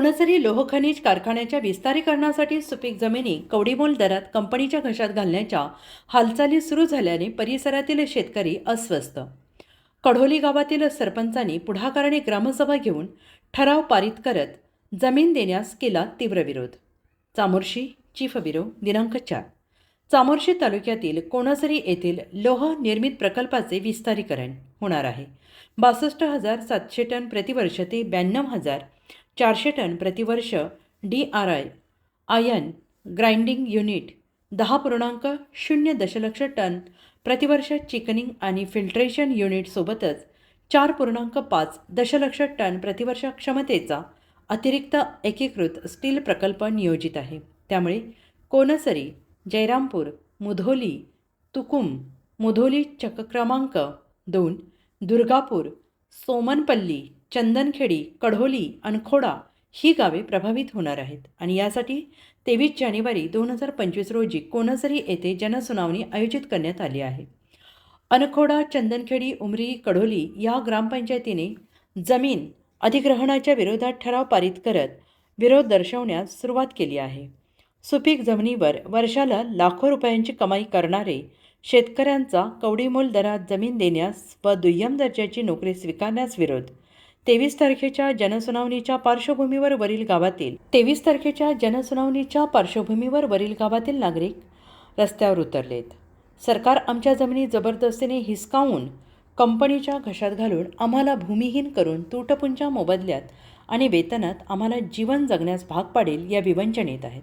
कोणसरी लोहखनिज कारखान्याच्या विस्तारीकरणासाठी सुपीक जमिनी कवडीमोल दरात कंपनीच्या घशात घालण्याच्या हालचाली सुरू झाल्याने परिसरातील शेतकरी अस्वस्थ. कढोली गावातील सरपंचांनी पुढाकाराने ग्रामसभा घेऊन ठराव पारित करत जमीन देण्यास केला तीव्र विरोध. चामोर्शी चीफ ब्युरो दिनांक चार. चामोर्शी तालुक्यातील कोणसरी येथील लोह निर्मित प्रकल्पाचे विस्तारीकरण होणार आहे. बासष्ट हजार सातशे टन प्रतिवर्ष ते ब्याण्णव हजार चारशे टन प्रतिवर्ष D R I iron grinding unit दहा पूर्णांक शून्य दशलक्ष टन प्रतिवर्ष चिकनिंग आणि फिल्ट्रेशन युनिटसोबतच चार पूर्णांक पाच दशलक्ष टन प्रतिवर्ष क्षमतेचा अतिरिक्त एकीकृत स्टील प्रकल्प नियोजित आहे. त्यामुळे कोनसरी जयरामपूर मुधोली तुकुम मुधोली चक क्रमांक दोन दुर्गापूर सोमनपल्ली चंदनखेडी कढोली अनखोडा ही गावे प्रभावित होणार आहेत. आणि यासाठी तेवीस जानेवारी दोन हजार पंचवीस रोजी कोणसरी येथे जनसुनावणी आयोजित करण्यात आली आहे. अनखोडा चंदनखेडी उमरी कढोली या ग्रामपंचायतीने जमीन अधिग्रहणाच्या विरोधात ठराव पारित करत विरोध दर्शवण्यास सुरुवात केली आहे. सुपीक जमिनीवर वर्षाला लाखो रुपयांची कमाई करणारे शेतकऱ्यांचा कवडीमोल दरात जमीन देण्यास व दुय्यम दर्जाची नोकरी स्वीकारण्यास विरोध तेवीस तारखेच्या जनसुनावणीच्या पार्श्वभूमीवर वरील गावातील तेवीस तारखेच्या जनसुनावणीच्या पार्श्वभूमीवर वरील गावातील नागरिक रस्त्यावर उतरलेत. सरकार आमच्या जमिनी जबरदस्तीने हिसकावून कंपनीच्या घशात घालून आम्हाला भूमिहीन करून तुटपुंच्या मोबदल्यात आणि वेतनात आम्हाला जीवन जगण्यास भाग पाडेल या विवंचनेत आहेत.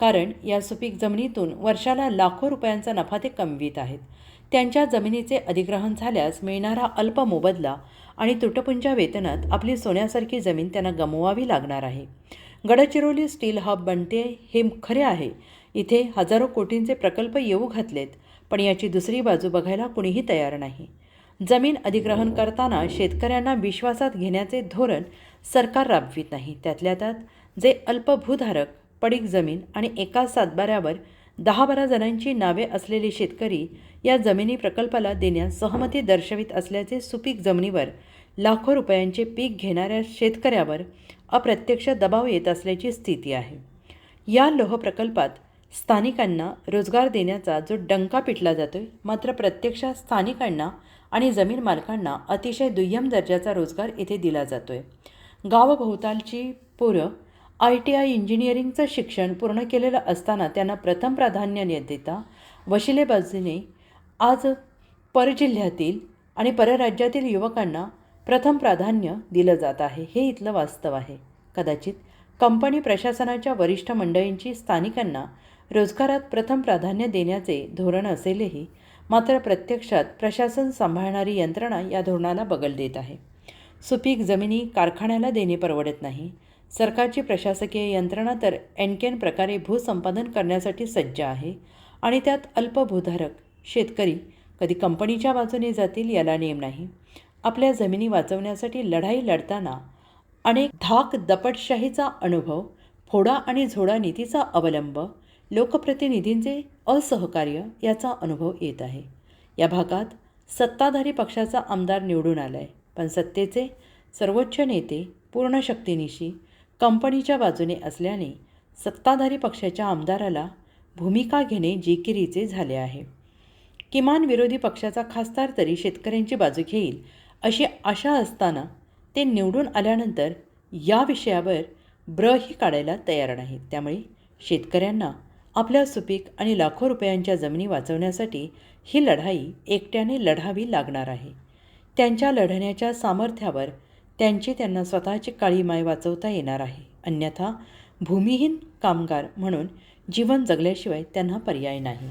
कारण या सुपीक जमिनीतून वर्षाला लाखो रुपयांचा नफा ते कमवित आहेत. त्यांच्या जमिनीचे अधिग्रहण झाल्यास मिळणारा अल्प मोबदला आणि तुटपुंच्या वेतनात आपली सोन्यासारखी जमीन त्यांना गमवावी लागणार आहे. गडचिरोली स्टील हब बनते हे खरे आहे. इथे हजारो कोटींचे प्रकल्प येऊ घातलेत पण याची दुसरी बाजू बघायला कुणीही तयार नाही. जमीन अधिग्रहण करताना शेतकऱ्यांना विश्वासात घेण्याचे धोरण सरकार राबवित नाही. त्यातल्या त्यात जे अल्पभूधारक पडीक जमीन आणि एकाच सातबाऱ्यावर दहा बारा जणांची नावे असलेले शेतकरी या जमिनी प्रकल्पाला देण्यास सहमती दर्शवित असल्याचे सुपीक जमिनीवर लाखो रुपयांचे पीक घेणाऱ्या शेतकऱ्यावर अप्रत्यक्ष दबाव येत असल्याची स्थिती आहे. या लोह प्रकल्पात स्थानिकांना रोजगार देण्याचा जो डंका पिटला जातोय मात्र प्रत्यक्षात स्थानिकांना आणि जमीन मालकांना अतिशय दुय्यम दर्जाचा रोजगार इथे दिला जातोय. गावभोवतालची पोरं आय टी आय इंजिनिअरिंगचं शिक्षण पूर्ण केलेलं असताना त्यांना प्रथम प्राधान्य न देता वशिलेबाजीने आज परजिल्ह्यातील आणि परराज्यातील युवकांना प्रथम प्राधान्य दिलं जात आहे. हे इथलं वास्तव आहे. कदाचित कंपनी प्रशासनाच्या वरिष्ठ मंडळींची स्थानिकांना रोजगारात प्रथम प्राधान्य देण्याचे धोरण असेलही मात्र प्रत्यक्षात प्रशासन सांभाळणारी यंत्रणा या धोरणाला बगल देत आहे. सुपीक जमिनी कारखान्याला देणे परवडत नाही. सरकारची प्रशासकीय यंत्रणा तर एनकेन प्रकारे भूसंपादन करण्यासाठी सज्ज आहे आणि त्यात अल्पभूधारक शेतकरी कधी कंपनीच्या बाजूने जातील याला नेम नाही. आपल्या जमिनी वाचवण्यासाठी लढाई लढताना अनेक धाक दपटशाहीचा अनुभव फोडा आणि झोडा नीतीचा अवलंब लोकप्रतिनिधींचे असहकार्य याचा अनुभव येत आहे. या भागात सत्ताधारी पक्षाचा आमदार निवडून आला आहे पण सत्तेचे सर्वोच्च नेते पूर्ण शक्तीनिशी कंपनीच्या बाजूने असल्याने सत्ताधारी पक्षाच्या आमदाराला भूमिका घेणे जिकिरीचे झाले आहे. किमान विरोधी पक्षाचा खासदार तरी शेतकऱ्यांची बाजू घेईल अशी आशा असताना ते निवडून आल्यानंतर या विषयावर ब्रही काढायला तयार नाहीत. त्यामुळे शेतकऱ्यांना आपल्या सुपीक आणि लाखो रुपयांच्या जमिनी वाचवण्यासाठी ही लढाई एकट्याने लढावी लागणार आहे. त्यांच्या लढण्याच्या सामर्थ्यावर त्यांची त्यांना स्वतःची काळी माय वाचवता येणार आहे. अन्यथा भूमिहीन कामगार म्हणून जीवन जगल्याशिवाय त्यांना पर्याय नाही.